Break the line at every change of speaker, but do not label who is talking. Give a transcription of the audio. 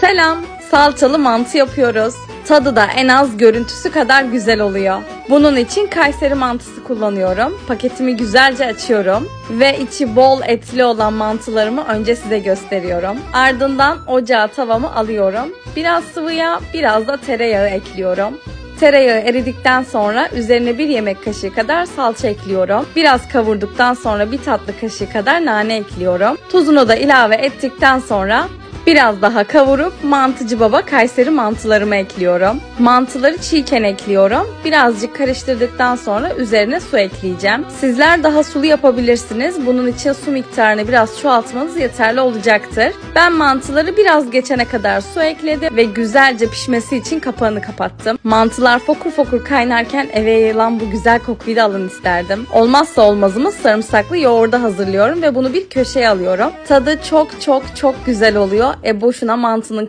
Selam, salçalı mantı yapıyoruz. Tadı da en az görüntüsü kadar güzel oluyor. Bunun için Kayseri mantısı kullanıyorum. Paketimi güzelce açıyorum ve içi bol etli olan mantılarımı önce size gösteriyorum. Ardından ocağa tavamı alıyorum. Biraz sıvı yağ, biraz da tereyağı ekliyorum. Tereyağı eridikten sonra üzerine bir yemek kaşığı kadar salça ekliyorum. Biraz kavurduktan sonra bir tatlı kaşığı kadar nane ekliyorum. Tuzunu da ilave ettikten sonra Biraz daha kavurup mantıcı baba Kayseri mantılarımı ekliyorum. Mantıları çiğken ekliyorum. Birazcık karıştırdıktan sonra üzerine su ekleyeceğim. Sizler daha sulu yapabilirsiniz. Bunun için su miktarını biraz çoğaltmanız yeterli olacaktır. Ben mantıları biraz geçene kadar su ekledim ve güzelce pişmesi için kapağını kapattım. Mantılar fokur fokur kaynarken eve yayılan bu güzel kokuyu da alın isterdim. Olmazsa olmazımız sarımsaklı yoğurda hazırlıyorum ve bunu bir köşeye alıyorum. Tadı çok çok çok güzel oluyor. E boşuna mantının